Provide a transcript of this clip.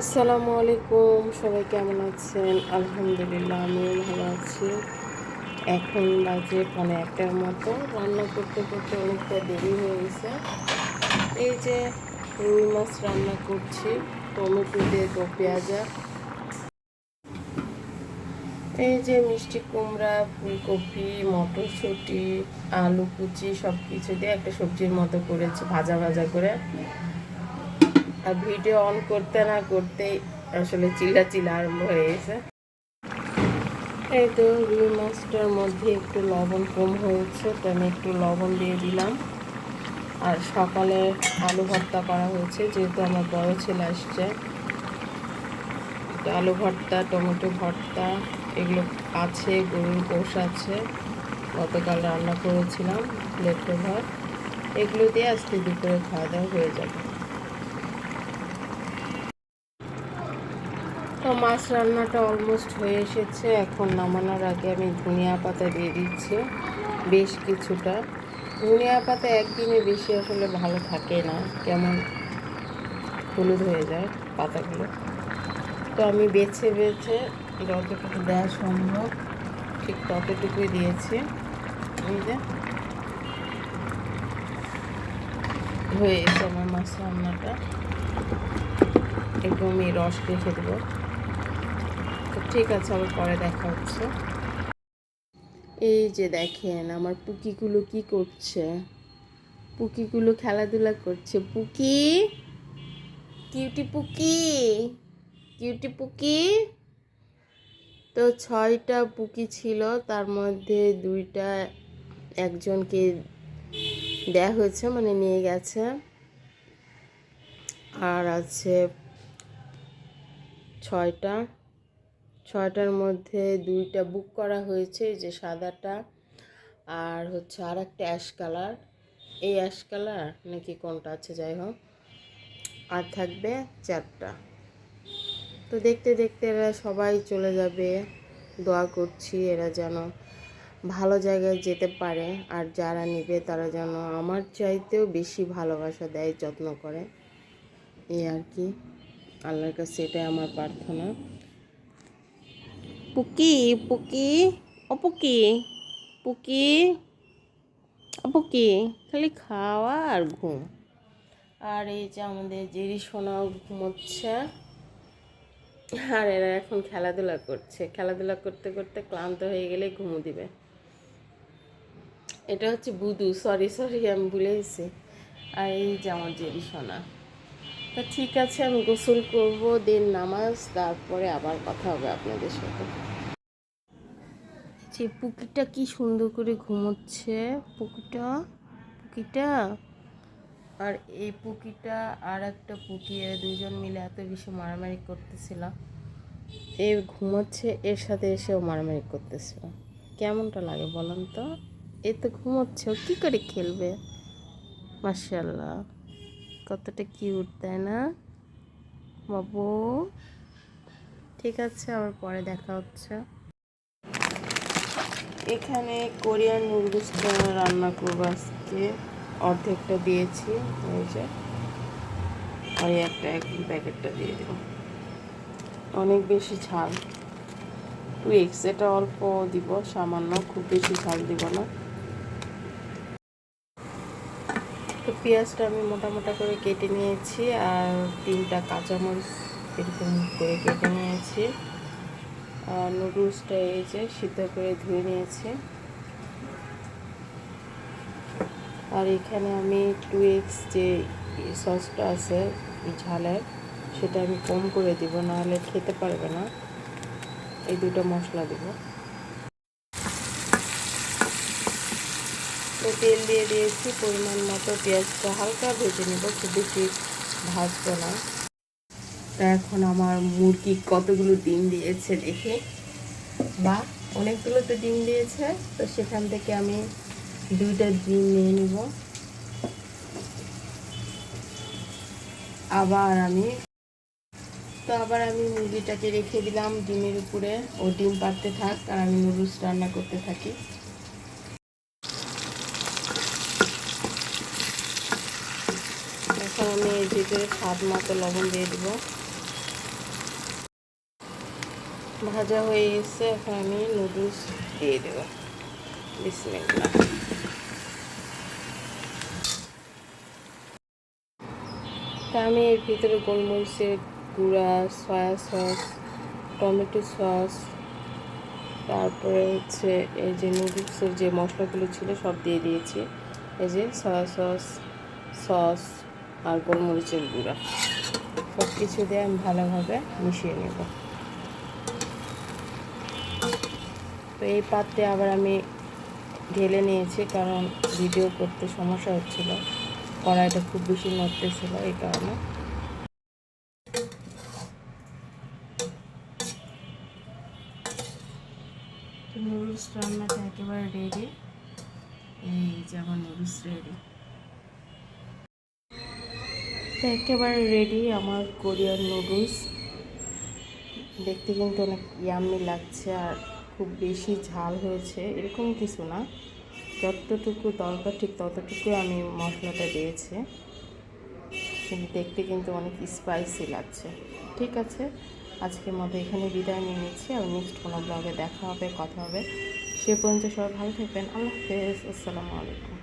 আসসালামু আলাইকুম, সবাই কেমন আছেন? আলহামদুলিল্লাহ, আমিও ভালো আছি। এখন বাজে পনেরো একটার মতো। রান্না করতে করতে অনেকটা দেরি হয়ে গেছে। এই যে রুই মাছ রান্না করছি, টমেটো দিয়ে তো পেঁয়াজা। এই যে মিষ্টি কুমড়া, ফুলকপি, মটরশুঁটি, আলু কুচি সব কিছু দিয়ে একটা সবজির মতো করেছি, ভাজা ভাজা করে। আর ভিডিও অন করতে না করতেই আসলে চিল্লা চিল্লা আরম্ভ হয়ে গেছে। এই তো রুই মাছটার মধ্যে একটু লবণ কম হয়েছে, তো আমি একটু লবণ দিয়ে দিলাম। আর সকালে আলু ভর্তা করা হয়েছে, যেহেতু আমার বড় ছেলে আসছে। আলু ভর্তা, টমেটো ভর্তা, এগুলো আছে, গরুর গোশ আছে। গতকাল রান্না করেছিলাম লেটে ভাত এগুলো দিয়ে আজকে দুপুরে খাওয়া দাওয়া হয়ে যাবে। তো মাছ রান্নাটা অলমোস্ট হয়ে এসেছে। এখন নামানোর আগে আমি ধনিয়া পাতা দিয়ে দিচ্ছি, বেশ কিছুটা। ধনিয়া পাতা একদিনে বেশি আসলে ভালো থাকে না, কেমন হলুদ হয়ে যায় পাতাগুলো। তো আমি বেছে বেছে যতটুকু দেওয়া সম্ভব ঠিক ততটুকুই দিয়েছি। এই যে হয়ে গেছে আমার মাছ রান্নাটা। একটু আমি রস রেখে দেবো। ঠিক আছে, আবার পরে দেখা হচ্ছে। এই যে দেখেন, আমার পুকিগুলো কি করছে? পুকিগুলো খেলাধুলা করছে। Pookie! Cutie pookie! Cutie pookie! তো ছয়টা পুকি ছিল, তার মধ্যে দুইটা একজনকে দেয়া হয়েছে মানে নিয়ে গেছে। আর আছে ছয়টা। ছয়টার মধ্যে দুইটা বুক করা হয়েছে যে সাদাটা আর হচ্ছে আর একটা অ্যাশ কালার এই অ্যাশ কালার নাকি কোনটা আছে, যাই হোক। আর থাকবে চারটা তো দেখতে দেখতে এরা সবাই চলে যাবে। দোয়া করছি এরা যেন ভালো জায়গায় যেতে পারে। আর যারা নেবে তারা যেন আমার চাইতেও বেশি ভালোবাসা দেয়, যত্ন করে। এই আর কি। আল্লাহর কাছে এটাই আমার প্রার্থনা। পুকি পুকি ও পুকি পুকি ও পুকি খালি খাওয়া আর ঘুম। আর এই যে আমাদের জেরি সোনাও ঘুমোচ্ছে। আর এরা এখন খেলাধুলা করছে। খেলাধুলা করতে করতে ক্লান্ত হয়ে গেলে ঘুমো দিবে। এটা হচ্ছে বুদু। সরি সরি আমি ভুলে গেছি। আর এই যে আমার জেরি সোনা। তা ঠিক আছে, আমি গোসল করব, দিন নামাজ, তারপরে আবার কথা হবে আপনাদের সাথে। যে পুকিটা কি সুন্দর করে ঘুমোচ্ছে, পুকিটা পুকিটা? আর এই পুকিটা আর একটা পুকি দুজন মিলে এত বেশি মারামারি করতেছিলাম এ ঘুমোচ্ছে, এর সাথে এসেও মারামারি করতেছিল। কেমনটা লাগে বলেন তো? এ তো ঘুমোচ্ছে, ও কী করে খেলবে? মার্শাল্লাহ কতটা কিউট, তাই না? বাবু। ঠিক আছে, আবার পরে দেখা হচ্ছে। এখানে কোরিয়ান নুডলসটা রান্না করব আজকে। অর্ধেকটা দিয়েছি, এই যে। আর একটা এক প্যাকেটটা দিয়ে দেব। অনেক বেশি ঝাল। টু এক্স অল্প দিব, সামান্য। খুব বেশি ঝাল দিব না। তো পেঁয়াজটা আমি মোটা মোটা করে কেটে নিয়েছি আর তিনটা কাঁচামরিচ এরকম করে কেটে নিয়েছি। আর নুডলসটা এই যে সিদ্ধ করে ধুয়ে নিয়েছি। আর এখানে আমি টু এক্স যে সসটা আছে ঝালের, সেটা আমি কম করে দিব, নাহলে খেতে পারবে না। এই দুটো মশলা দিব। তো তেল দিয়ে দিয়েছি, পরিমাণ মতো পেঁয়াজটা হালকা ভেজে নেব খুব বেশি ভাজবো না। তা এখন আমার মুরগি কতগুলো ডিম দিয়েছে দেখে। বা, অনেকগুলো তো ডিম দিয়েছে, তো সেখান থেকে আমি দুইটা ডিম নিয়ে নিব। আবার আমি, তো আবার আমি মুরগিটাকে রেখে দিলাম ডিমের উপরে, ও ডিম পাড়তে থাক, আর আমি নুডলস রান্না করতে থাকি। এখন আমি এর ভিতরে স্বাদ মতো লবণ দিয়ে দিব। ভাজা হয়ে গেছে, এখন আমি নুডলস দিয়ে দেব। বিসমিল্লাহ। তা আমি এর ভিতরে গোলমরিচের গুঁড়া, সয়া সস, টমেটো সস, তারপরে হচ্ছে এই যে নুডলসের যে মশলাগুলো ছিল সব দিয়ে দিয়েছি। এই যে সয়া সস সস আর গোলমরিচের গুঁড়া। সব কিছু দিয়ে আমি ভালোভাবে মিশিয়ে নেব। তো এই পাত্রে আবার আমি ঢেলে নিয়েছি, কারণ ভিডিও করতে সমস্যা হচ্ছিল। কড়াইটা খুব বেশি নড়তেছিল এই কারণে। নুডলস রান্নাটা একেবারে রেডি এই যে আমার নুডলস রেডি তো একেবারে রেডি আমার কোরিয়ান নুডলস দেখতে কিন্তু অনেক ইয়াম্মি লাগছে আর খুব বেশি ঝাল হয়েছে, এরকম কিছু না। যতটুকু দরকার ঠিক ততটুকু আমি মশলাটা দিয়েছি। কিন্তু দেখতে কিন্তু অনেক স্পাইসি লাগছে। ঠিক আছে, আজকের মতো এখানে বিদায় নিয়ে নিচ্ছি আর নেক্সট কোনো ব্লগে দেখা হবে, কথা হবে। সে পর্যন্ত সবাই ভালো থাকবেন, আল্লাহ হাফেজ, আসসালামু আলাইকুম।